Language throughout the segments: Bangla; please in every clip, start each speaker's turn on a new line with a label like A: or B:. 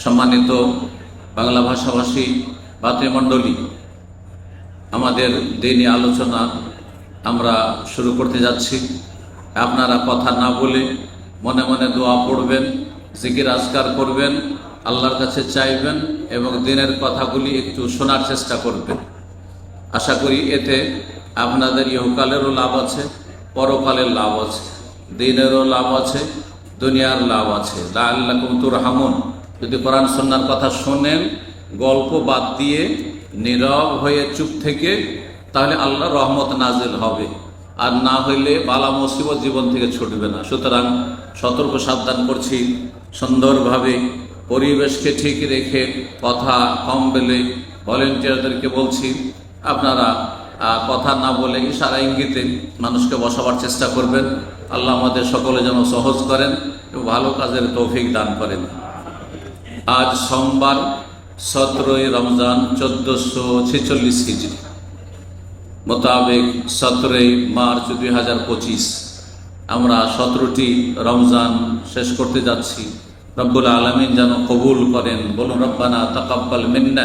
A: সম্মানিত বাংলা ভাষাভাষী ভাতৃমণ্ডলী, আমাদের দিনই আলোচনা আমরা শুরু করতে যাচ্ছি। আপনারা কথা না বলে মনে মনে দোয়া পড়বেন, জিকির আজকার করবেন, আল্লাহর কাছে চাইবেন এবং দিনের কথাগুলি একটু শোনার চেষ্টা করবেন। আশা করি এতে আপনাদের ইহকালেরও লাভ আছে, পরকালের লাভ আছে, দিনেরও লাভ আছে, দুনিয়ার লাভ আছে। আল্লাহ কুমতুর হামুন যদি কোরআন সন্ন্যার কথা শোনেন, গল্প বাদ দিয়ে নীরব হয়ে চুপ থেকে, তাহলে আল্লাহ রহমত নাজিল হবে। আর না হইলে বালা মুসিবত জীবন থেকে ছুটবে না। সুতরাং সতর্ক সাবধান করছি। সুন্দরভাবে পরিবেশকে ঠিক রেখে কথা কম বেলে ভলেন্টিয়ারদেরকে বলছি, আপনারা কথা না বলে ইশারা ইঙ্গিতে মানুষকে বসাবার চেষ্টা করবেন। আল্লাহ আমাদের সকলে যেন সহজ করেন এবং ভালো কাজের তৌফিক দান করেন। আজ সোমবার সতেরোই রমজান চোদ্দশো ছেচল্লিশ হিজড়ি মোতাবেক সতেরোই মার্চ দুই হাজার পঁচিশ আমরা সতেরোটি রমজান শেষ করতে যাচ্ছি। রব্বুল আলমিন যেন কবুল করেন। বলুন, রব্বানা তাকাব্বাল মিন্না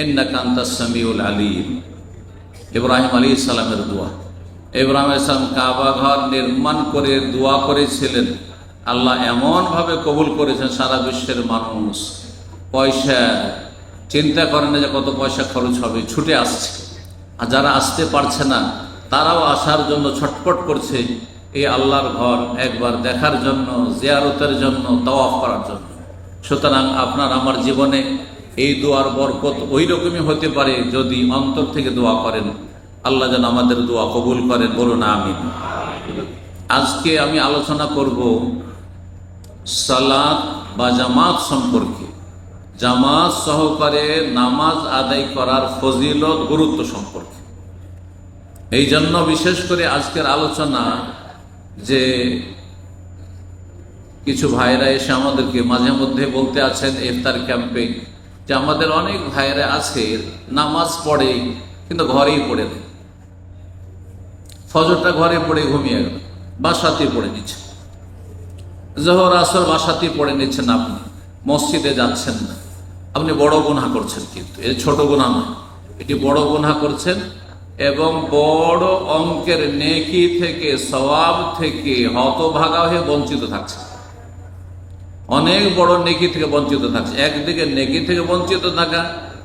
A: এন্না কান্তা সামিউল আলিম। ইব্রাহিম আলী ইসলামের দোয়া। ইব্রাহিম ইসলাম কাবা ঘর নির্মাণ করে দোয়া করেছিলেন। আল্লাহ এমনভাবে কবুল করেছেন সারা বিশ্বের মানুষ। পয়সা চিন্তা করেন না যে কত পয়সা খরচ হবে, ছুটে আসছে। আর যারা আসতে পারছে না, তারাও আসার জন্য ছটপট করছে এই আল্লাহর ঘর একবার দেখার জন্য, জিয়ারতের জন্য, তওয়াফ করার জন্য। সুতরাং আপনার আমার জীবনে এই দোয়ার বরকত ওই রকমই হতে পারে যদি অন্তর থেকে দোয়া করেন। আল্লাহ যেন আমাদের দোয়া কবুল করেন, বলুন আমি আজকে আমি আলোচনা করব সালাত বা জামাত সম্পর্কে। জামাত সহকারে নামাজ আদায় করার ফজিলত, গুরুত্ব সম্পর্কে। এই জন্য বিশেষ করে আজকের আলোচনা যে কিছু ভাইরা এসে আমাদেরকে মাঝে মধ্যে বলতে আছেন ইফতার ক্যাম্পে যে আমাদের অনেক ভাইরা আছে, নামাজ পড়ে কিন্তু ঘরেই পড়ে নেই। ফজরটা ঘরে পড়ে ঘুমিয়ে গেল বাসাতে পড়ে নিচ্ছে। জহর আসর বাসাতে পড়ে নিচ্ছেন আপনি। মসজিদে যাচ্ছেন না। আপনি বড় গুণা করছেন কিন্তু। এ ছোট গুণা নয়। এটি বড় গুণা করছেন এবং বড় অঙ্কের নেকি থেকে, সওয়াব থেকে হতভাগা হয়ে বঞ্চিত থাকছে অনেক বড় নেকি থেকে বঞ্চিত থাকছে একদিকে নেকি থেকে বঞ্চিত থাকা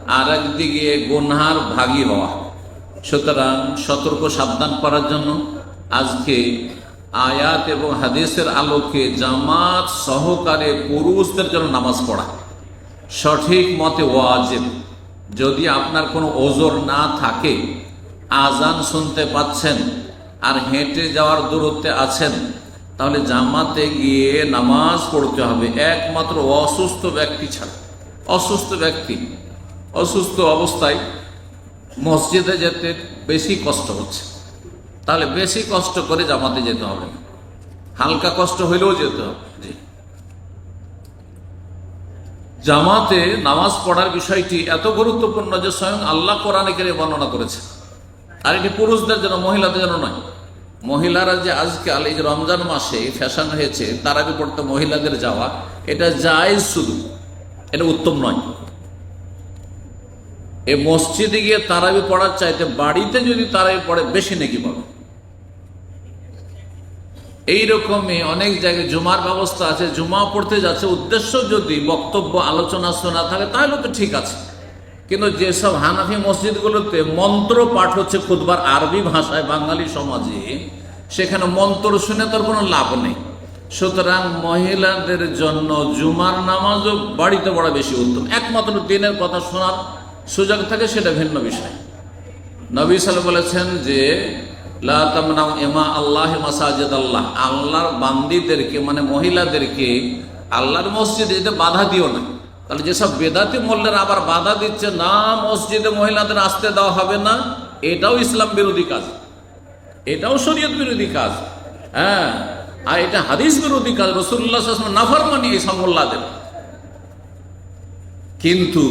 A: আর একদিকে গুনহার ভাগী হওয়া। সুতরাং সতর্ক সাবধান করার জন্য আজকে আয়াত এবং হাদিসের আলোকে জামাত সহকারে পুরুষদের জন্য নামাজ পড়া। সঠিক মতে ওয়াজিব। যদি আপনার কোনো ওজোর না থাকে, আজান শুনতে পাচ্ছেন আর হেঁটে যাওয়ার দূরত্বে আছেন, তাহলে জামাতে গিয়ে নামাজ পড়তে হবে। একমাত্র অসুস্থ ব্যক্তি ছাড়া। অসুস্থ ব্যক্তি। অসুস্থ অবস্থায় মসজিদে যেতে বেশি কষ্ট হচ্ছে। তাহলে বেশি কষ্ট করে জামাতে যেতে হবে। হালকা কষ্ট হইলেও যেতে হবে। জামাতে নামাজ পড়ার বিষয়টি এত গুরুত্বপূর্ণ যে স্বয়ং আল্লাহ কোরআনে কেড়ে বর্ণনা করেছে আর এটি পুরুষদের জন্য, মহিলাদের জন্য নয়। মহিলারা যে আজকাল এই যে রমজান মাসে ফ্যাশন হয়েছে তারাবি পড়তে মহিলাদের যাওয়া। এটা জায়েজ শুধু। এটা উত্তম নয়। এই মসজিদে গিয়ে তারাবি পড়ার চাইতে বাড়িতে যদি তারাবি পড়ে, বেশি নাকি পাবে। এইরকমই অনেক জায়গায় জুমার ব্যবস্থা আছে, জুমা পড়তে যাচ্ছে। উদ্দেশ্য যদি বক্তব্য, আলোচনা শোনা থাকে, তাহলে তো ঠিক আছে। কিন্তু যেসব হানাফি মসজিদগুলোতে মন্ত্র পাঠ হচ্ছে খুদবার আরবি ভাষায়, বাঙালি সমাজে, সেখানে মন্ত্র শুনে তোর কোনো লাভ নেই। সুতরাং মহিলাদের জন্য জুমার নামাজও বাড়িতে পড়া বেশি উত্তম। একমাত্র দিনের কথা শোনার সুযোগ থাকে সেটা ভিন্ন বিষয়। নবী সাল বলেছেন যে, লা তামনাউ ইমা আল্লাহ মাসাজিদ আল্লাহ আল্লাহর বান্দিদেরকে মানে মহিলাদেরকে আল্লাহর মসজিদে যেতে বাধা দিও না। তাহলে যেসব বেদাতি মোল্লারা আবার বাধা দিচ্ছে, না মসজিদে মহিলাদের আসতে দেওয়া হবে না, এটাও ইসলাম বিরোধী কাজ। এটাও শরীয়ত বিরোধী কাজ। হ্যাঁ আর এটা হাদিস বিরোধী কাজ। রসুল্লাহ নাফার মানি এই সমল্লাদের কিন্তু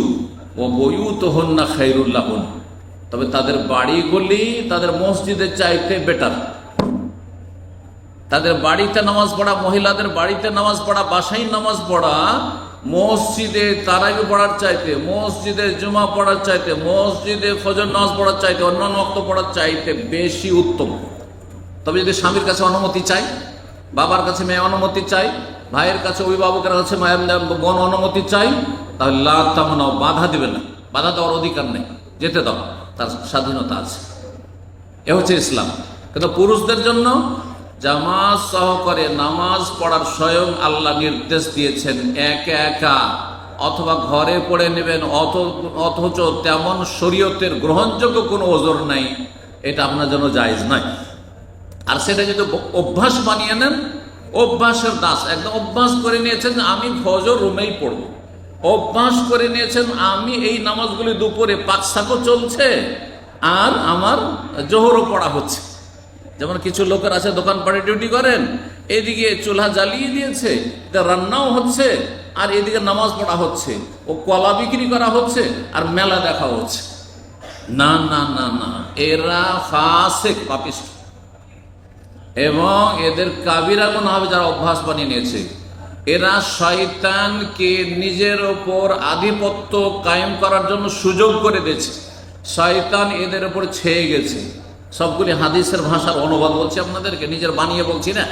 A: হন না খাইরুল্লাহ তবে তাদের বাড়িগুলি তাদের মসজিদের চাইতে বেটার তাদের বাড়িতে নামাজ পড়া, মহিলাদের বাড়িতে নামাজ পড়া, বাসায় নামাজ পড়া, মসজিদে তারাবি পড়ার চাইতে, মসজিদে জুমা পড়ার চাইতে, মসজিদে ফজর নামাজ পড়ার চাইতে, অন্যান্য অক্ত পড়ার চাইতে বেশি উত্তম। তবে যদি স্বামীর কাছে অনুমতি চাই, বাবার কাছে মেয়ে অনুমতি চাই, ভাইয়ের কাছে অভিভাবকের কাছে মায়ের বোন অনুমতি চাই তাহলে লাতামনাও বাধা দিবে না। বাধা দেওয়ার অধিকার নেই। যেতে দাও। তার স্বাধীনতা আছে। এ হচ্ছে ইসলাম। কিন্তু পুরুষদের জন্য জামাজ সহকারে নামাজ পড়ার স্বয়ং আল্লাহ নির্দেশ দিয়েছেন, একা একা। অথবা ঘরে পড়ে নেবেন, অথ- অথচ তেমন শরীয়তের গ্রহণযোগ্য কোনো ওজোর নাই। এটা আপনার জন্য জায়েজ নাই আর সেটা যদি অভ্যাস বানিয়ে নেন, অভ্যাসের দাস। একদম অভ্যাস করে নিয়েছেন আমি ফজর রুমেই পড়ব। অভ্যাস করে নিয়েছেন, আমি এই নামাজগুলি দুপুরে পাকশাকও চলছে, আর আমার জোহরও পড়া হচ্ছে। যেমন কিছু লোকের আছে দোকানপাটে ডিউটি করেন, এদিকে চুলা জ্বালিয়ে দিয়েছে রান্নাও হচ্ছে, আর এদিকে নামাজ পড়া হচ্ছে, ও কলা বিক্রি করা হচ্ছে, আর মেলা দেখা হচ্ছে। না না না না, এরা ফাসেক পাপিষ্ট। এবং এদের কাবিরা গুণ হবে যারা অভ্যাস বানিয়ে নিয়েছে এরা শয়তানকে নিজের ওপর আধিপত্য কায়েম করার জন্য সুযোগ করে দিয়েছে। শয়তান এদের ওপর ছেয়ে গেছে। সবগুলি হাদিসের ভাষার অনুবাদ বলছি আপনাদেরকে, নিজের বানিয়ে বলছি না।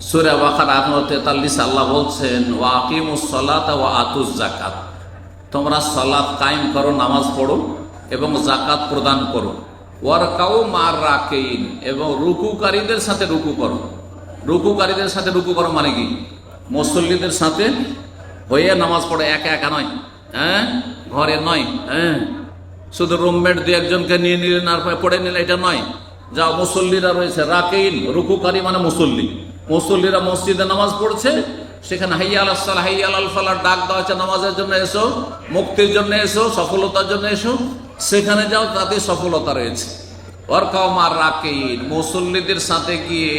A: সুরা বাখার তেতাল্লিশ আল্লাহ বলছেন ওয়াকিমুস সলাত ওয়া আতুস জাকাত তোমরা সলাৎ কায়েম করো, নামাজ পড়ো এবং জাকাত প্রদান করো। ওয়ারকাও মার রাকেইন এবং রুকুকারীদের সাথে রুকু করো। রুকুকারীদের সাথে রুকু করো মানে কি? মুসল্লিদের সাথে হয়ে নামাজ পড়ে একা একা নয় হ্যাঁ? ঘরে নয় হ্যাঁ? শুধু রুমমেট দু একজনকে নিয়ে নিলেন আর পড়ে নিলেন এটা নয়। যা মুসল্লিরা রয়েছে রাকেইন রুকুকারী মানে মুসল্লি। মুসল্লিরা মসজিদে নামাজ পড়ছে, সেখানে হাইয়া আল সাল হাইয়া আল ফালার ডাক দেওয়া হচ্ছে, নামাজের জন্য এসো, মুক্তির জন্য এসো, সফলতার জন্য এসো। সেখানে যাও তাতে সফলতা রয়েছে। ওর কাউমার রাকেইন মুসল্লিদের সাথে গিয়ে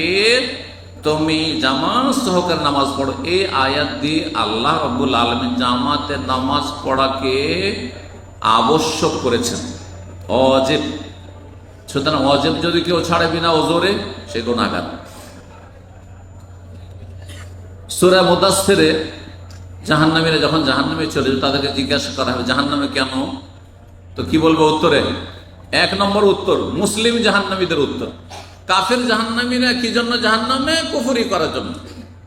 A: তুমি জামাত সহকারে নামাজ পড়ো। এই আয়াত দিয়ে আল্লাহ রব্বুল আলমী জামাতের নামাজ পড়াকে আবশ্যক করেছেন। অজেব। সুতরাং অজেব যদি কেউ ছাড়ে বিনা ওজোরে, সে গুণাগার সুরা মুদাসেরে জাহান্নামীরা যখন জাহান্নামে চলে যাবে তাদেরকে জিজ্ঞাসা করা হবে, জাহান্নামে কেন? তো কি বলব উত্তরে? এক নম্বর উত্তর, মুসলিম জাহান্নামীদের উত্তর। কাফের জাহান্নামীরা কি জন্য জাহান্নামে? কুফুরি করার জন্য,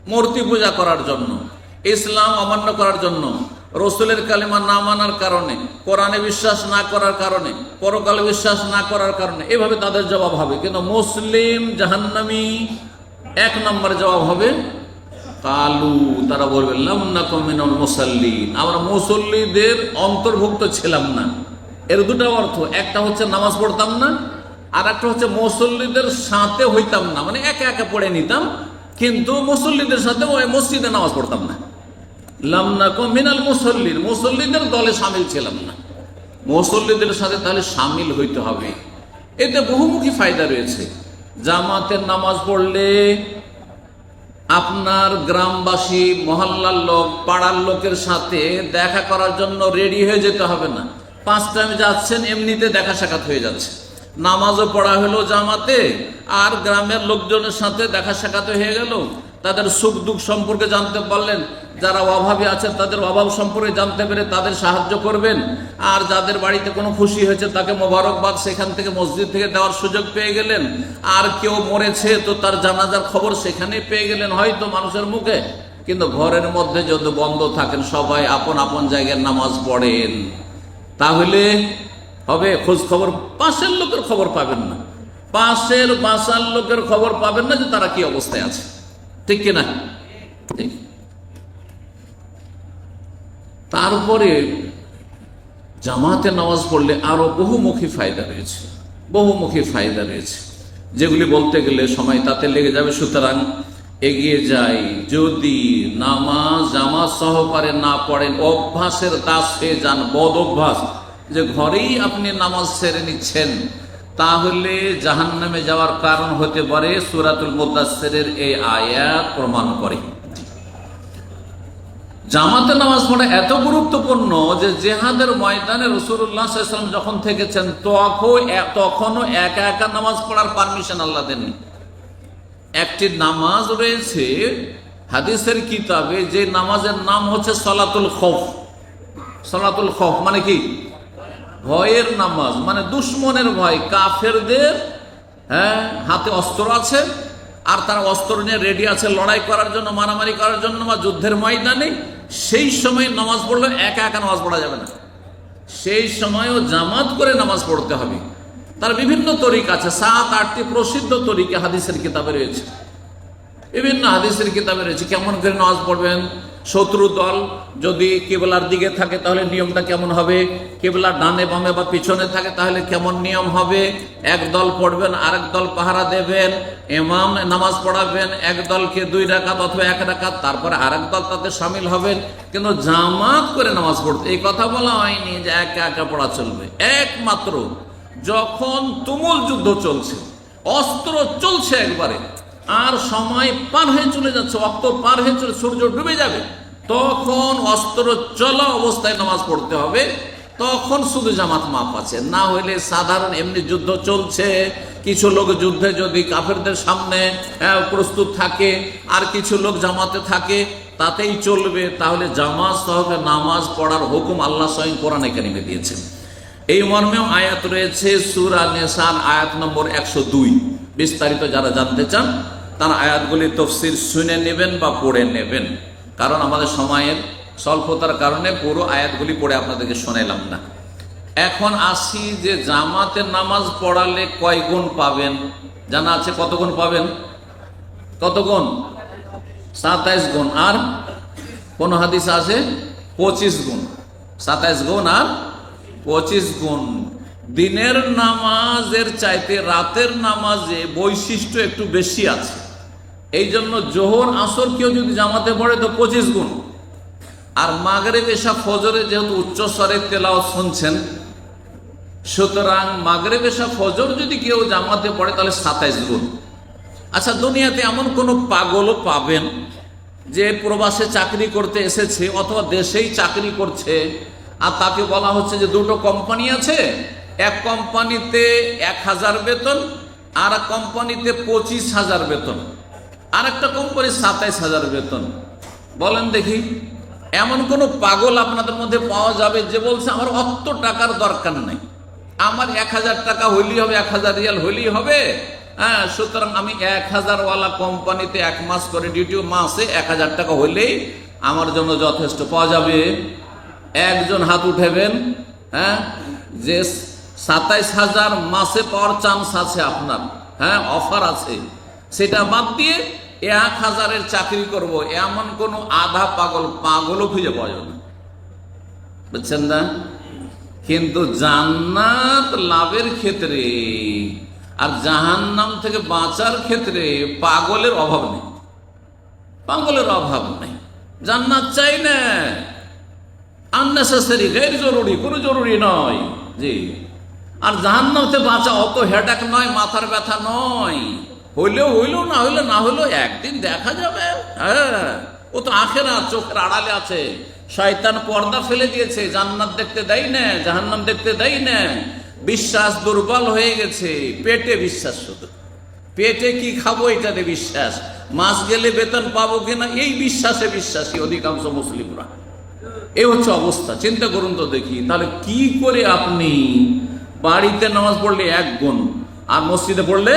A: মূর্তি পূজা করার জন্য, ইসলাম অমান্য করার জন্য, রসুলের কালিমা না মানার কারণে, কোরআনে বিশ্বাস না করার কারণে, পরকালে বিশ্বাস না করার কারণে, এভাবে তাদের জবাব হবে। কিন্তু মুসলিম জাহান্নামি, এক নম্বর জবাব হবে, কালু, তারা বলবে লামনা আমরা মুসল্লিদের অন্তর্ভুক্ত ছিলাম না। এর দুটো অর্থ, একটা হচ্ছে নামাজ পড়তাম না আর একটা হচ্ছে মুসল্লিদের সাথে হইতাম না। মানে একে একে পড়ে নিতাম, কিন্তু মুসল্লিদের সাথে ওই মসজিদে নামাজ পড়তাম না। লামনা মিনাল মুসল্লির মুসল্লিদের দলে সামিল ছিলাম না। মুসল্লিদের সাথে তাহলে সামিল হইতে হবে। এতে বহুমুখী ফায়দা রয়েছে। জামাতের নামাজ পড়লে আপনার গ্রামবাসী, মহল্লার লোক, পাড়ার লোকের সাথে দেখা করার জন্য রেডি হয়ে যেতে হবে না। পাঁচ টাইম যাচ্ছেন, এমনিতে দেখা সাক্ষাৎ হয়ে যাচ্ছে। নামাজও পড়া হলো জামাতে, আর গ্রামের লোকজনের সাথে দেখা সাক্ষাৎ হয়ে গেল। তাদের সুখ দুঃখ সম্পর্কে জানতে পারলেন। যারা অভাবী আছেন, তাদের অভাব সম্পর্কে জানতে পেরে তাদের সাহায্য করবেন। আর যাদের বাড়িতে কোনো খুশি হয়েছে, তাকে মোবারকবাদ সেখান থেকে মসজিদ থেকে দেওয়ার সুযোগ পেয়ে গেলেন। আর কেউ মরেছে, তো তার জানাজার খবর সেখানে পেয়ে গেলেন হয়তো মানুষের মুখে। কিন্তু ঘরের মধ্যে যদি বন্ধ থাকেন সবাই, আপন আপন জায়গায় নামাজ পড়েন। তাহলে হবে, খোঁজ খবর, পাশের লোকের খবর পাবেন না। পাশের, বাসার লোকের খবর পাবেন না যে তারা কি অবস্থায় আছে। ঠিক কিনা? তারপরে জামাতে নামাজ পড়লে আরও বহুমুখী ফায়দা রয়েছে। বহুমুখী ফায়দা রয়েছে। যেগুলি বলতে গেলে সময় তাতে লেগে যাবে। সুতরাং এগিয়ে যাই। যদি নামাজ জামাজ সহকারে না পড়েন, অভ্যাসের দাস হয়ে যান বদ অভ্যাস যে ঘরেই আপনি নামাজ সেরে নিচ্ছেন, তাহলে জাহান্নামে যাওয়ার কারণ হতে পারে সুরাতুল মুদাসের এই আয়াত প্রমাণ করে। জামাতে নামাজ পড়া এত গুরুত্বপূর্ণ যে জেহাদের ময়দানে রসুল্লাহাম যখন থেকেছেন তখন তখনও একা একা নামাজ পড়ার পারমিশন আল্লাহ দেননি। একটি নামাজ রয়েছে হাদিসের কিতাবে যে নামাজের নাম হচ্ছে সলাতুল খফ। সলাতুল খফ মানে কি? ভয়ের নামাজ মানে দুশ্মনের ভয়, কাফেরদের হ্যাঁ হাতে অস্ত্র আছে, আর তারা অস্ত্র নিয়ে রেডি আছে লড়াই করার জন্য, মারামারি করার জন্য বা যুদ্ধের ময়দানে, সেই সময় নামাজ পড়লে একা একা নামাজ পড়া যাবে না। সেই সময়ও জামাত করে নামাজ পড়তে হবে। তার বিভিন্ন তরিক আছে, সাত, আটটি প্রসিদ্ধ তরিকে হাদিসের কিতাবে রয়েছে। বিভিন্ন হাদিসের কিতাবে রয়েছে, কেমন করে নামাজ পড়বেন? শত্রু দল যদি কেবলার দিকে থাকে তাহলে নিয়মটা কেমন হবে? কেবলার ডানে বামে বা পিছনে থাকে তাহলে কেমন নিয়ম হবে? এক দল পড়বেন, আরেক দল পাহারা দেবেন এমাম নামাজ পড়াবেন, এক দলকে দুই রাকাত অথবা এক রাকাত, তারপরে আরেক দল তাতে সামিল হবেন। কিন্তু জামাত করে নামাজ পড়তে, এই কথা বলা হয়নি যে একা একা পড়া চলবে। একমাত্র যখন তুমুল যুদ্ধ চলছে, অস্ত্র চলছে একবারে আর সময় পার হয়ে চলে যাচ্ছে অক্ত পার হয়ে চলে, সূর্য ডুবে যাবে। তখন অস্ত্র চলা অবস্থায় নামাজ পড়তে হবে। তখন শুধু জামাত মাপ আছে। না হইলে সাধারণ এমনি যুদ্ধ চলছে। কিছু লোক যুদ্ধে যদি কাফেরদের সামনে প্রস্তুত থাকে, আর কিছু লোক জামাতে থাকে, তাতেই চলবে। তাহলে জামাত সহকে নামাজ পড়ার হুকুম আল্লাহ স্বয়ং কোরআন একাডেমি দিয়েছেন। এই মর্মেও আয়াত রয়েছে, সুরা নেশান আয়াত নম্বর একশো দুই। বিস্তারিত যারা জানতে চান তারা আয়াতগুলি তফসির শুনে নেবেন বা পড়ে নেবেন। কারণ আমাদের সময়ের স্বল্পতার কারণে পুরো আয়াতগুলি পড়ে আপনাদেরকে শোনাইলাম না। এখন আসি যে জামাতের নামাজ পড়ালে কয় গুণ পাবেন? জানা আছে কত গুণ পাবেন? কত গুণ? সাতাইশ গুণ। আর কোন হাদিস আছে? পঁচিশ গুণ। সাতাইশ গুণ আর পঁচিশ গুণ। দিনের নামাজের চাইতে রাতের নামাজে বৈশিষ্ট্য একটু বেশি আছে। এই জন্য জোহর আসর কেউ যদি জামাতে পড়ে তো পঁচিশ গুণ। আর মাগরে বেশা ফজরে যেহেতু উচ্চ স্বরে তেলাও শুনছেন, সুতরাং মাগরে বেশা ফজর যদি কেউ জামাতে পড়ে তাহলে সাতাইশ গুণ। আচ্ছা দুনিয়াতে এমন কোনো পাগলও পাবেন যে প্রবাসে চাকরি করতে এসেছে অথবা দেশেই চাকরি করছে, আর তাকে বলা হচ্ছে যে দুটো কোম্পানি আছে, এক কোম্পানিতে এক হাজার বেতন আর কোম্পানিতে পঁচিশ হাজার বেতন। আর একটা কোম্পানি সাতাইশ হাজার বেতন। বলেন দেখি, এমন কোনো পাগল আপনাদের মধ্যে পাওয়া যাবে যে বলছে, আমার অত টাকার দরকার নেই। আমার এক হাজার টাকা হইলেই হবে, এক হাজার রিয়াল হইলেই হবে। হ্যাঁ সুতরাং আমি এক হাজার ওয়ালা কোম্পানিতে এক মাস করে ডিউটি, মাসে এক হাজার টাকা হইলেই আমার জন্য যথেষ্ট পাওয়া যাবে। একজন হাত উঠেবেন হ্যাঁ যে সাতাইশ হাজার মাসে পাওয়ার চান্স আছে আপনার হ্যাঁ অফার আছে। সেটা বাদ দিয়ে এক হাজারের চাকরি করব, এমন কোনো আধা পাগল পাগলও খুঁজে পাওয়া যাবে না। বুঝছেন না? কিন্তু জান্নাত লাভের ক্ষেত্রে আর জাহান্নাম থেকে বাঁচার ক্ষেত্রে পাগলের অভাব নেই। পাগলের অভাব নেই। জান্নাত চাই না। আননেসেসারি গের জরুরি কোনো জরুরি নয়। জি। আর জাহান্নামতে বাঁচা অত হেডাক নয়, মাথার ব্যথা নয়। হইলেও হইলেও, না হইলে না হইলেও একদিন দেখা যাবে। হ্যাঁ ও তো আঁখে আখেরা চোখের আড়ালে আছে। শয়তান পর্দা ফেলে দিয়েছে, জান্নাত দেখতে দেয় না, জাহান্নাম দেখতে দেয় না। বিশ্বাস দুর্বল হয়ে গেছে, পেটে বিশ্বাস শুধু। পেটে কি খাব এটাতে বিশ্বাস? মাস গেলে বেতন পাবো কিনা? এই বিশ্বাসে বিশ্বাসী অধিকাংশ মুসলিমরা। এই হচ্ছে অবস্থা, চিন্তা করুন তো দেখি। তাহলে কি করে আপনি বাড়িতে নামাজ পড়লে এক গুণ, আর মসজিদে পড়লে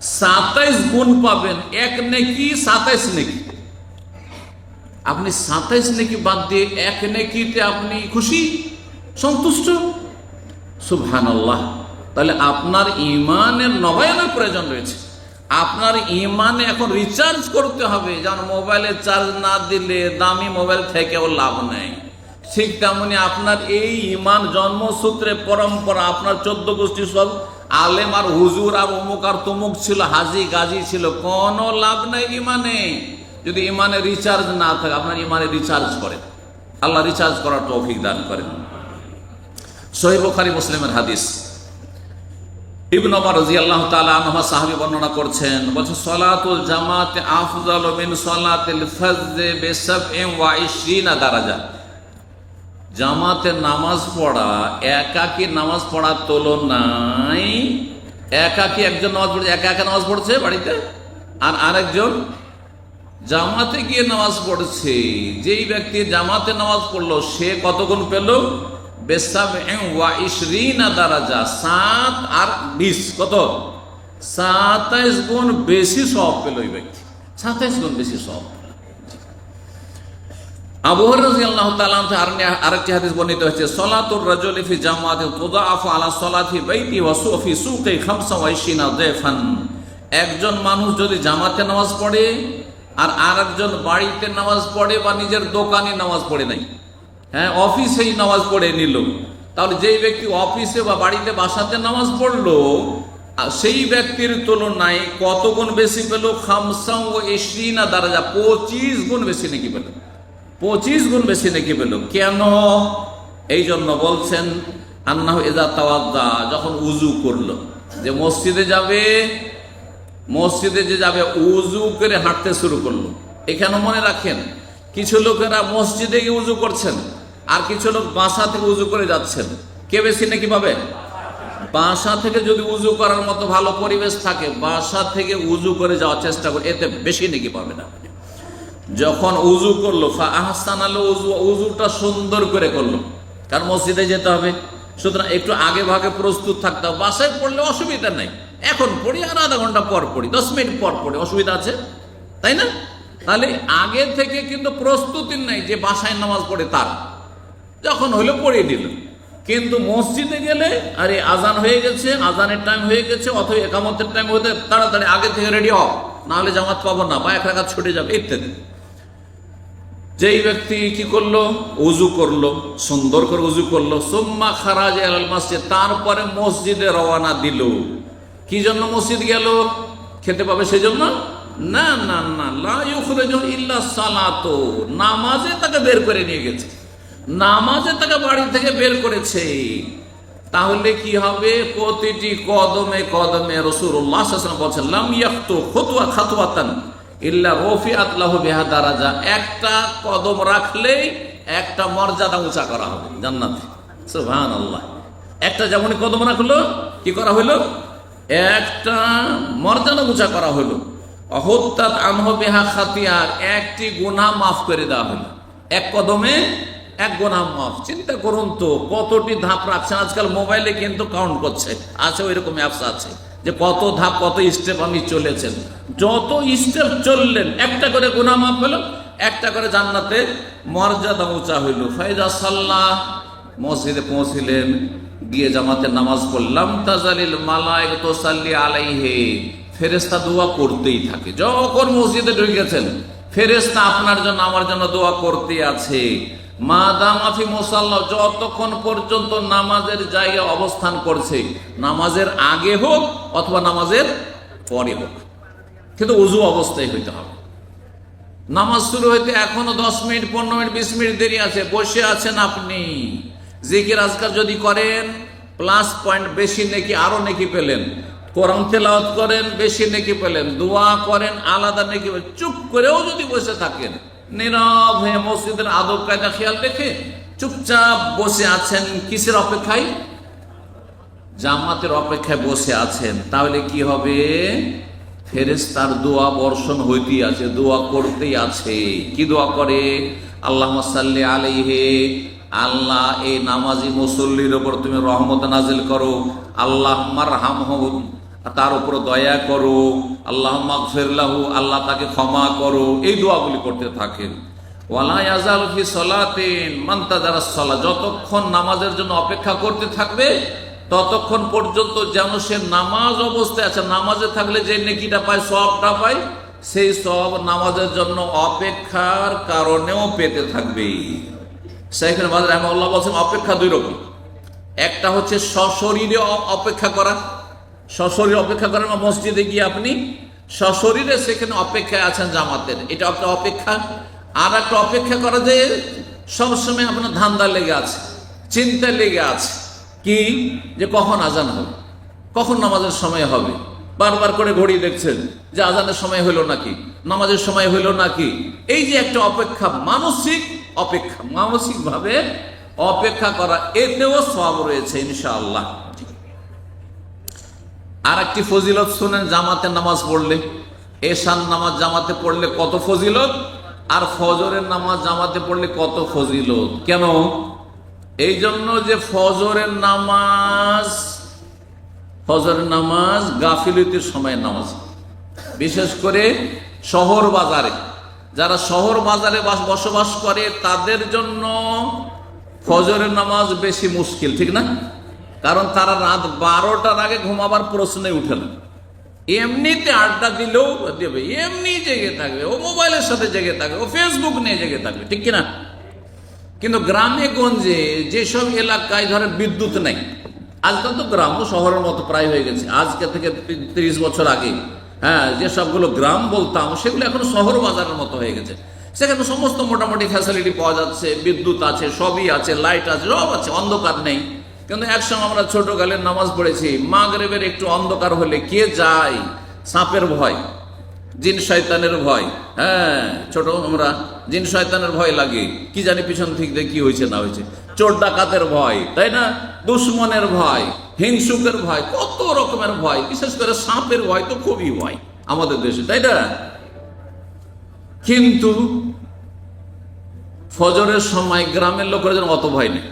A: সাতাইশ গুণ পাবেন। এক নেকি, সাতাইশ নেকি। আপনি সাতাইশ নেকি বাদ দিয়ে এক নেকিতে আপনি খুশি, সন্তুষ্ট? সুবহান আল্লাহ তাহলে আপনার ইমানের নবায়নের প্রয়োজন রয়েছে। আপনার ইমানে এখন রিচার্জ করতে হবে। যেমন মোবাইলে চার্জ না দিলে দামি মোবাইল থেকেও লাভ নেই। ঠিক তেমনি আপনার এই ইমান জন্মসূত্রে পরম্পরা, আপনার চোদ্দ গোষ্ঠী সব আলেম আর হুজুর আর অমুক আর তমুক ছিল, হাজি গাজি ছিল, কোনো লাভ নেই ইমানে। যদি ইমানে রিচার্জ না থাকে, আপনার ইমানে রিচার্জ করেন। আল্লাহ রিচার্জ করার তৌফিক দান করেন। সহিহ বুখারী মুসলিমের হাদিস। ইবন সাহাবী বর্ণনা করছেন জামাত আফজালু দারাজা। জামাতে নামাজ পড়া, একাকী নামাজ পড়ার তুলনায় একাকী একজন নামাজ পড়ছে একা একা নামাজ পড়ছে বাড়িতে? আর আরেকজন জামাতে গিয়ে নামাজ পড়ছে। যেই ব্যক্তি জামাতে নামাজ পড়ল, সে কত গুণ পেল দারাজা, সাত আর কত? সাতাইশ গুণ বেশি ব্যক্তি। সাতাইশ গুণ বেশি সব বর্ণিত জামাতি তুদাআফু আলা সলাতি বাইতি ওয়া সুফি সুকি 25 দাফান। একজন মানুষ যদি জামাতে নামাজ পড়ে, আর আরেকজন বাড়িতে নামাজ পড়ে বা নিজের দোকানে নামাজ পড়ে নাই হ্যাঁ অফিসেই নামাজ পড়ে নিল, তাহলে যেই ব্যক্তি অফিসে বা বাড়িতে বাসাতে নামাজ পড়ল সেই ব্যক্তির তুলনায় কত গুণ বেশি পেল? খামসা ও এসরিনা দারাজা, পঁচিশ গুণ বেশি নাকি পেল? পঁচিশ গুণ বেশি নাকি পেল। কেন? এই জন্য বলছেন আন্না এজা তাওয়াদ্দা, যখন উজু করল। যে মসজিদে যাবে, মসজিদে যে যাবে উজু করে হাঁটতে শুরু করল। এখানে মনে রাখেন, কিছু লোকেরা মসজিদে গিয়ে উজু করছেন, আর কিছু লোক বাসা থেকে উজু করে যাচ্ছেন। কে বেশি নাকি পাবে? বাসা থেকে যদি উজু করার মতো ভালো পরিবেশ থাকে, বাসা থেকে উজু করে যাওয়ার চেষ্টা করে এতে বেশি নাকি পাবে না। যখন উজু করল আহসান আলো উজু উজুটা সুন্দর করে করল। কারণ মসজিদে যেতে হবে। সুতরাং একটু আগে ভাগে প্রস্তুত থাকতে হবে। বাসায় পড়লে অসুবিধা নাই। এখন পড়ি আর আধা ঘণ্টা পর পড়ি, দশ মিনিট পর পড়ি, অসুবিধা আছে। তাই না? তাহলে আগে থেকে কিন্তু প্রস্তুতি নাই যে বাসায় নামাজ পড়ে তার। যখন হলো পড়িয়ে দিল। কিন্তু মসজিদে গেলে, আরে আজান হয়ে গেছে, আজানের টাইম হয়ে গেছে, অথবা একামতের টাইম হতে তাড়াতাড়ি আগে থেকে রেডি হও। নাহলে জামাত পাবো না, বা এক ছুটে যাবে, ইত্যাদি। যেই ব্যক্তি কি করল? উজু করল, সুন্দর করে উজু করল। সোম্মা খারাজ আল মসজিদ, তারপরে মসজিদে রওয়ানা দিল। কি জন্য মসজিদ গেল? খেতে পাবে সেজন্য? না না না, লা ইউখরিজু ইল্লা সালাতো। নামাজে তাকে বের করে নিয়ে গেছে। নামাজে তাকে বাড়ি থেকে বের করেছে। তাহলে কি হবে? প্রতিটি কদমে কদমে রসুল্লাহ বলছেন, লাম ইয়াক্তু খুতুয়া খাতুয়াতান ইল্লা রফি আতলাহ বেহা দারাজা। একটা কদম রাখলেই একটা মর্যাদা উঁচা করা হবে জান্নাতে। সুবহান আল্লাহ একটা যেমন কদম রাখল, কি করা হইল একটা মর্যাদা উঁচা করা হইল অহত্যাত আনহ বেহা খাতিয়ার, একটি গুনাহ মাফ করে দেওয়া হলো। এক কদমে এক গোনা মাফ। চিন্তা করুন তো, কতটি ধাপ রাখছেন? আজকাল মোবাইলে কিন্তু কাউন্ট করছে। আছে ওই রকম অ্যাপস আছে। যে কত ধাপ, কত স্টেপ আমি চলেছেন। যত স্টেপ চললেন, একটা করে গুনা মাফ হলো, একটা করে জান্নাতে মর্যাদা উঁচা হইল। ফাইজা সাল্লাহ মসজিদে পৌঁছিলেন, গিয়ে জামাতে নামাজ পড়লাম, তাজালিল মালায় তো সাল্লি আলাইহে ফেরেস্তা দোয়া করতেই থাকে। যখন মসজিদে ঢুকেছেন ফেরেস্তা আপনার জন্য, আমার জন্য দোয়া করতে আছে। মা দামাফি যতক্ষণ পর্যন্ত নামাজের জায়গায় অবস্থান করছে, নামাজের আগে হোক অথবা নামাজের পরে হোক। কিন্তু উজু অবস্থায় হইতে হবে। নামাজ শুরু হইতে এখনও দশ মিনিট, পনেরো মিনিট, বিশ মিনিট দেরি আছে, বসে আছেন আপনি। জিকির আজকাল যদি করেন প্লাস পয়েন্ট বেশি নাকি, আরও নাকি পেলেন। কোরআন তেলাওয়াত করেন, বেশি নাকি পেলেন। দোয়া করেন, আলাদা নাকি, চুপ করেও যদি বসে থাকেন নীরব হয়ে মসজিদের আদব কায়দা খেয়াল রেখে চুপচাপ বসে আছেন কিসের অপেক্ষায়? জামাতের অপেক্ষায় বসে আছেন। তাহলে কি হবে? ফেরেস্তার দোয়া বর্ষণ হইতেই আছে, দোয়া করতেই আছে। কি দোয়া করে? আল্লাহ সাল্লি আলাইহে। আল্লাহ, এই নামাজি মুসল্লির ওপর তুমি রহমত নাজিল করো। আল্লাহ মার হাম তার উপর দয়া করো আল্লাহ মাগফিরলাহু আল্লাহ তাকে ক্ষমা করো, এই দোয়াগুলি করতে থাকেন। ওয়ালা ইয়াজাল ফি সলাতিন মান্তাজারা সলা, যতক্ষণ নামাজের জন্য অপেক্ষা করতে থাকবে, ততক্ষণ পর্যন্ত যেন সে নামাজ অবস্থায় আছে। নামাজে থাকলে যে নেকিটা পায়, সবটা পায়, সেই সব নামাজের জন্য অপেক্ষার কারণেও পেতে থাকবে। সাইফের মাদ বলছেন, অপেক্ষা দুই রকম। একটা হচ্ছে সশরীরে অপেক্ষা করা
B: সশরীরে অপেক্ষা করেন বা মসজিদে গিয়ে আপনি সশরীরে সেখানে অপেক্ষায় আছেন জামাতের এটা একটা অপেক্ষা। আর একটা অপেক্ষা করা যে সবসময় আপনার ধান্দা লেগে আছে, চিন্তা লেগে আছে। কি? যে কখন আজান হবে? কখন নামাজের সময় হবে? বারবার করে ঘড়ি দেখছেন যে আজানের সময় হলো নাকি? নামাজের সময় হলো নাকি? এই যে একটা অপেক্ষা, মানসিক অপেক্ষা। মানসিক ভাবে অপেক্ষা করা, এতেও সব রয়েছে ইনশাআল্লাহ। আর একটি ফজিলত শুনেন জামাতে নামাজ পড়লে। এশান নামাজ জামাতে পড়লে কত ফজিলত? আর ফজরের নামাজ জামাতে পড়লে কত ফজিলত? কেন? এই জন্য যে ফজরের নামাজ ফজরের নামাজ গাফিলতির সময় নামাজ। বিশেষ করে শহর বাজারে। যারা শহর বাজারে বাস বসবাস করে, তাদের জন্য ফজরের নামাজ বেশি মুশকিল, ঠিক না? কারণ তারা রাত বারোটার আগে ঘুমাবার প্রশ্নে উঠে না। এমনিতে আড্ডা দিলেও দেবে। এমনি জেগে থাকবে। ও মোবাইলের সাথে জেগে থাকবে। ও ফেসবুক নিয়ে জেগে থাকবে। ঠিক কিনা? কিন্তু গ্রামে গঞ্জে যেসব এলাকায় ধরে বিদ্যুৎ নেই আজকাল তো গ্রামও শহরের মতো প্রায় হয়ে গেছে। আজকে থেকে তিরিশ বছর আগে হ্যাঁ যে সবগুলো গ্রাম বলতাম, সেগুলো এখন শহর বাজারের মতো হয়ে গেছে। সেখানে সমস্ত মোটামুটি ফ্যাসিলিটি পাওয়া যাচ্ছে, বিদ্যুৎ আছে, সবই আছে লাইট আছে, সব আছে, অন্ধকার নেই। কিন্তু একসঙ্গে আমরা ছোট ছোটকালের নামাজ পড়েছি, মাগরেবের একটু অন্ধকার হলে কে যায়? সাপের ভয়, জিন শয়তানের ভয়। হ্যাঁ ছোট আমরা, জিন শয়তানের ভয় লাগে। কি জানি পিছন থেকে কি হয়েছে, না হয়েছে। চোর ডাকাতের ভয়, তাই না? দুশ্মনের ভয়, হিংসুকের ভয়, কত রকমের ভয়। বিশেষ করে সাপের ভয় তো খুবই ভয় আমাদের দেশে, তাই না? কিন্তু ফজরের সময় গ্রামের লোকের যেন অত ভয় নেই।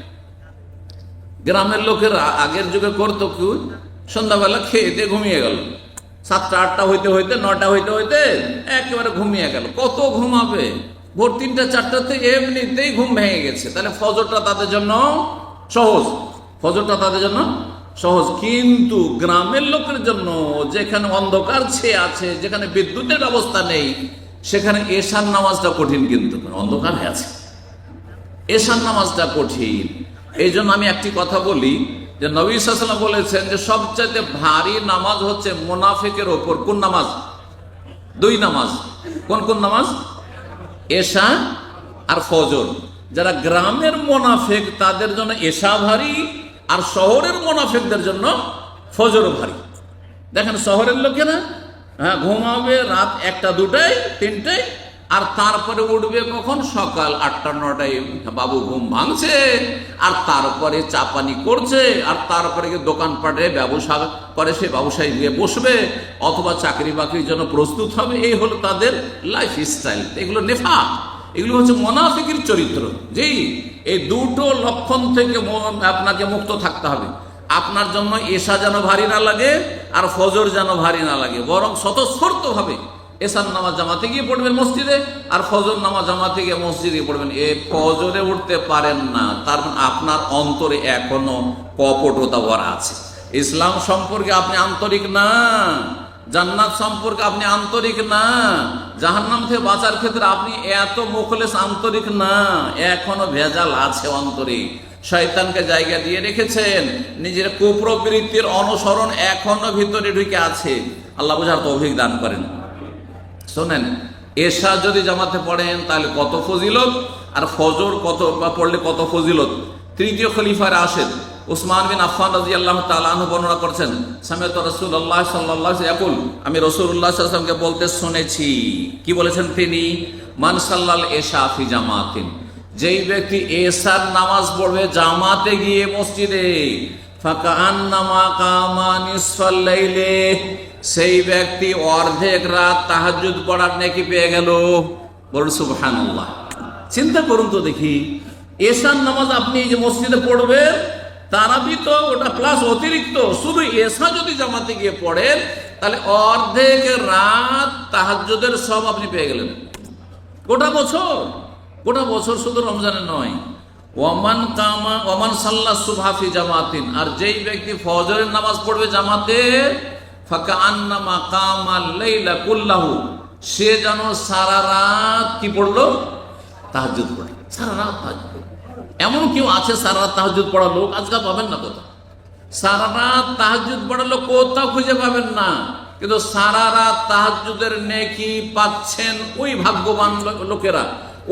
B: গ্রামের লোকেরা আগের যুগে করতো কি? সন্ধ্যাবেলা খেয়ে ঘুমিয়ে গেল। সাতটা, আটটা হইতে হইতে নটা হইতে হইতে একেবারে ঘুমিয়ে গেল। কত ঘুমাবে? ভোর তিনটা চারটাতে এমনিতেই ঘুম ভেঙে গেছে। তাহলে ফজরটা তাদের জন্য সহজ। ফজরটা তাদের জন্য সহজ। কিন্তু গ্রামের লোকের জন্য যেখানে অন্ধকার ছেয়ে আছে, যেখানে বিদ্যুতের ব্যবস্থা নেই, সেখানে এশার নামাজটা কঠিন কিন্তু অন্ধকার হয়ে আছে। এশার নামাজটা কঠিন। এই জন্য আমি একটি কথা বলি যে নবী সাল্লাম বলেছেন যে সবচাইতে ভারী নামাজ হচ্ছে মোনাফিকের ওপর। কোন নামাজ? দুই নামাজ। কোন কোন নামাজ? এশা আর ফজর। যারা গ্রামের মোনাফেক, তাদের জন্য এশা ভারী আর শহরের মোনাফেকদের জন্য ফজর ভারী। দেখেন শহরের লোকেরা হ্যাঁ ঘুমাবে রাত একটা দুটায়, তিনটায় আর তারপরে উঠবে কখন? সকাল আটটা, নটায়। বাবু ঘুম ভাঙছে, আর তারপরে চাপানি করছে, আর তারপরে দোকানপাটে ব্যবসা করে সে ব্যবসায় গিয়ে বসবে, অথবা চাকরি বাকরির জন্য প্রস্তুত হবে। এই হলো তাদের লাইফ স্টাইল এগুলো নেফা এগুলো হচ্ছে মোনাফিকের চরিত্র। জি এই দুটো লক্ষণ থেকে আপনাকে মুক্ত থাকতে হবে। আপনার জন্য এশা যেন ভারী না লাগে, আর ফজর যেন ভারী না লাগে, বরং স্বতঃস্ফূর্ত এশার নামাজ জামাতে গিয়ে পড়বেন মসজিদে, আর ফজর নামাজ জামাতে গিয়ে মসজিদে পড়বেন। এ ফজরে উঠতে পারেন না, তার মানে আপনার অন্তরে এখনও কপটতা ভরা আছে। ইসলাম সম্পর্কে আপনি আন্তরিক না, জান্নাত সম্পর্কে আপনি আন্তরিক না, জাহান্নাম থেকে বাঁচার ক্ষেত্রে আপনি এত মুখলেস আন্তরিক না, এখনও ভেজাল আছে অন্তরে। শয়তানকে জায়গা দিয়ে রেখেছেন, নিজের কুপ্রবৃত্তির অনুসরণ এখনও ভিতরে ঢুকে আছে। আল্লাহ বোঝার তৌফিক দান করেন। শোনেন এশা যদি জামাতে পড়েন, তাহলে কত ফজিলত? আর ফজর কত বা পড়লে কত ফজিলত? তৃতীয় খলিফার আসেন উসমান বিন আফফান রাজি আল্লাহ তালাহ বর্ণনা করছেন সামেত রসুল্লাহ সাল্লাহ একুল আমি রসুল্লাহ সাল্লামকে বলতে শুনেছি। কি বলেছেন তিনি? মানসাল্লাল এশা ফি জামাতিন, যেই ব্যক্তি এশার নামাজ পড়বে জামাতে গিয়ে মসজিদে, ফাঁকা আন্নামা কামা নিসফাল্লাইলে সেই ব্যক্তি অর্ধেক রাত তাহাজুদ পড়ার নাকি পেয়ে গেল। বলুন, সুবহানাল্লাহ। চিন্তা করুন তো দেখি, এশার নামাজ আপনি এই যে মসজিদে পড়বেন তারাবি তো ওটা প্লাস অতিরিক্ত। শুধু এশা যদি জামাতে গিয়ে পড়েন, তাহলে অর্ধেক রাত তাহাজ্জুদের সব আপনি পেয়ে গেলেন। গোটা বছর গোটা বছর শুধু রমজানে নয়। ওয়ামান কামা ওয়ামান সাল্লাহ সুবহাফি জামাতিন। আর যেই ব্যক্তি ফজরের নামাজ পড়বে জামাতে ফাঁকা আন্নামা কামা লাইলা কুল্লাহু। সে যেন সারা রাত কি পড়ল? তাহাজ্জুদ পড়ে। সারা রাত তাহাজ্জুদ পড়ল। এমন কেউ আছে সারা রাত তাহাজ্জুদ পড়া লোক? আজকাল পাবেন না কোথাও। সারা রাত তাহাজুদ পড়ালো কোথাও খুঁজে পাবেন না। কিন্তু সারা রাত তাহাজুদের নেকি পাচ্ছেন ওই ভাগ্যবান লোকেরা,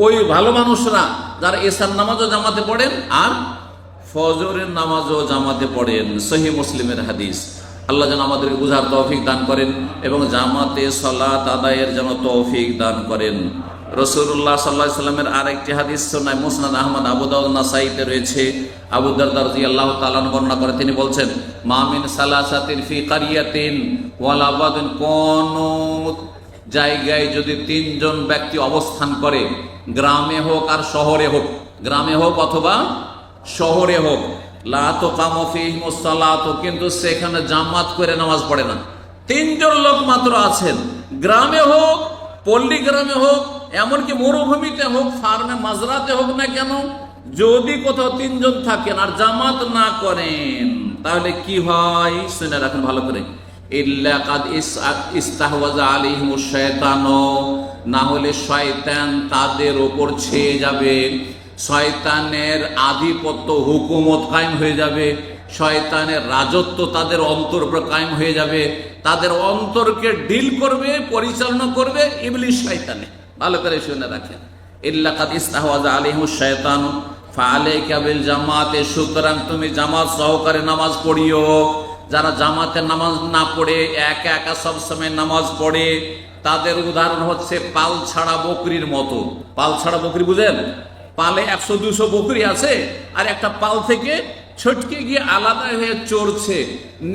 B: ওই ভালো মানুষরা যারা এসার নামাজও জামাতে পড়েন আর ফজরের নামাজও জামাতে পড়েন। সহি মুসলিমের হাদিস। আল্লাহ যেন আমাদেরকে বুঝার তৌফিক দান করেন এবং জামাতে সলাত আদায়ের যেন তৌফিক দান করেন। রসুল্লাহ সাল্লাহ সাল্লামের আরেকটি হাদিস শোনায় মুসনাদ আহমদ আবুদাউদ নাসাইতে রয়েছে। আবু দারদার আল্লাহ তালান বর্ণনা করে, তিনি বলছেন মামিন সালাসাতিন ফি কারিয়াতিন ওয়ালাবাদিন কোন জায়গায় যদি তিনজন ব্যক্তি অবস্থান করে, গ্রামে হোক আর শহরে হোক, গ্রামে হোক অথবা শহরে হোক কিন্তু সেখানে জামাত করে নামাজ পড়ে না। তিনজন লোক মাত্র আছেন। গ্রামে হোক পল্লী গ্রামে হোক, এমনকি মরুভূমিতে হোক, ফার্মে মাজরাতে হোক না কেন, যদি কোথাও তিনজন থাকেন আর জামাত না করেন, তাহলে কি হয়? শুনে রাখেন ভালো করে। না হলে শয়তান তাদের ওপর ছেয়ে যাবে। শয়তানের আধিপত্য হুকুমত কায়েম হয়ে যাবে। শয়তানের রাজত্ব তাদের অন্তর উপর কায়েম হয়ে যাবে। তাদের অন্তরকে ডিল করবে, পরিচালনা করবে ইবলিশ শয়তানে। ভালো করে শুনে রাখেন। ইল্লা কাদ ইস্তাহওয়াজা আলাইহিমুশ শায়তানু ফালাইকা বিল জামাতে, সুতরাং তুমি জামাত সহকারে নামাজ পড়িও। যারা জামাতে নামাজ না পড়ে, একা একা সব সময় নামাজ পড়ে, তাদের উদাহরণ হচ্ছে পাল ছাড়া বকরির মতো। পাল ছাড়া বকরি বুঝেন? পালে একশো দুশো বকরি আছে, আর একটা পাল থেকে ছটকে গিয়ে আলাদা হয়ে চড়ছে।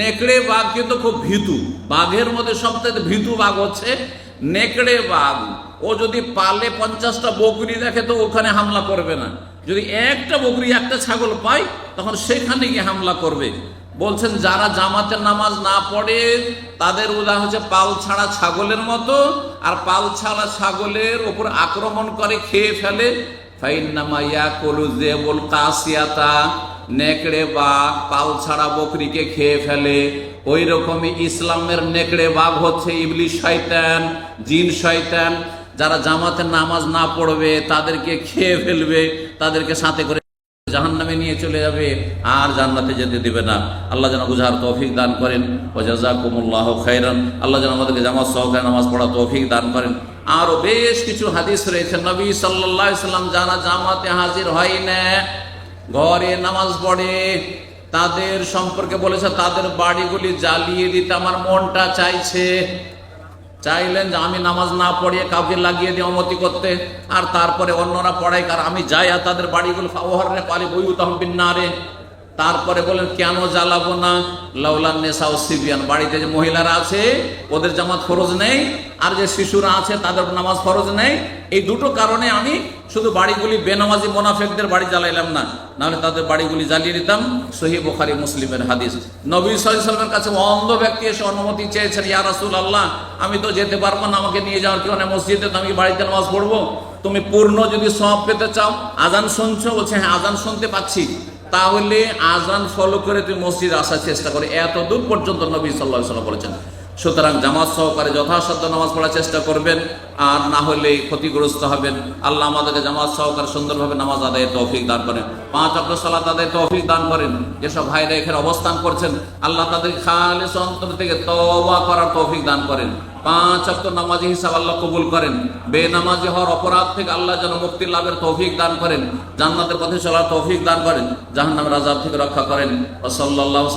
B: নেকড়ে বাঘ কিন্তু খুব ভীতু। বাঘের মধ্যে সবথেকে ভীতু বাঘ হচ্ছে নেকড়ে বাঘ। ও যদি পালে পঞ্চাশটা বকরি দেখে, তো ওখানে হামলা করবে না। যদি একটা বকরি একটা ছাগল পায়, তখন সেখানে গিয়ে হামলা করবে। বলছেন, যারা জামাতের নামাজ না পড়ে, তাদের উদাহরণ হচ্ছে পাল ছাড়া ছাগলের মতো, আর পাল ছাড়া ছাগলের ওপর আক্রমণ করে, খেয়ে ফেলে ফাইন্নামা ইয়াকুলু জেবুল কাসিয়াতা, নেকড়ে বাঘ পাল ছাড়া বকরিকে খেয়ে ফেলে। ওই রকমই ইসলামের নেকড়ে বাঘ হচ্ছে ইবলিশ শয়তান, জিন শয়তান। যারা জামাতের নামাজ না পড়বে, তাদেরকে খেয়ে ফেলবে, তাদেরকে সাথে করে জাহান নামে নিয়ে চলে যাবে, আর জান্নাতে যেতে দিবে না। আল্লাহ যেন বুঝার তৌফিক দান করেন। ও জাজাকুমুল্লাহ খাইরান আল্লাহ যেন আমাদেরকে জামাত সহকারে নামাজ পড়া তৌফিক দান করেন। আরও বেশ কিছু হাদিস রয়েছে। নবী সাল্লাম যারা জামাতে হাজির হয় না, ঘরে নামাজ পড়ে, তাদের সম্পর্কে বলেছে, তাদের বাড়িগুলি জ্বালিয়ে দিতে আমার মনটা চাইছে। চাইলেন যে আমি নামাজ না পড়িয়ে কাউকে লাগিয়ে দিয়ে অমতি করতে। আর তারপরে অন্যরা পড়াই কার আমি যাই আর তাদের বাড়িগুলো ফাওয়ারে পালি বই তহবিন না রে তারপরে বলেন, কেন জ্বালাবো না? লাউলান নেশা ও সিবিয়ান, বাড়িতে যে মহিলারা আছে, ওদের জামাত ফরজ নেই, আর যে শিশুরা আছে, তাদের নামাজ ফরজ নেই। এই দুটো কারণে আমি শুধু বাড়িগুলি বেনামাজি মোনাফেকদের বাড়ি জ্বালাইলাম না, নাহলে তাদের বাড়িগুলি জ্বালিয়ে দিতাম। সহি বোখারি মুসলিমের হাদিস। নবী সাল্লামের কাছে অন্ধ ব্যক্তি এসে অনুমতি চেয়েছেন, ইয়া রাসূল আল্লাহ আমি তো যেতে পারব না, আমাকে নিয়ে যাওয়ার কেউ নেই মসজিদে, তো আমি বাড়িতে নামাজ পড়ব? তুমি পূর্ণ যদি সব পেতে চাও আজান শুনছো? বলছে হ্যাঁ আজান শুনতে পাচ্ছি। তাহলে আজান ফলো করে তুমি মসজিদ আসার চেষ্টা করে। এত দূর পর্যন্ত নবী সাল্লাহ সাল্লাম বলেছেন। সুতরাং জামাত সহকারে যথাসাধ্য নামাজ পড়ার চেষ্টা করবেন, আর না হলে ক্ষতিগ্রস্ত হবেন। আল্লাহ আমাদেরকে জামাত সহকারে সুন্দরভাবে নামাজ আদায় তৌফিক দান করেন। পাঁচ অক্ট সালাত আদায়ে তৌফিক দান করেন। যেসব ভাইরা এখানে অবস্থান করছেন, আল্লাহ তাদের খালেস অন্তর থেকে তওবা করার তৌফিক দান করেন। পাঁচ অক্ট নামাজি হিসাব আল্লাহ কবুল করেন। বেনামাজি হওয়ার অপরাধ থেকে আল্লাহ যেন মুক্তি লাভের তৌফিক দান করেন। জান্নাতের পথে চলার তৌফিক দান করেন। জাহান্নামের আজাব থেকে রক্ষা করেন। ও সাল্লাল্লাহু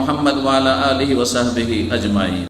B: মোহাম্মদ ওয়ালা আলিহি ওসাহবিহি আজমাই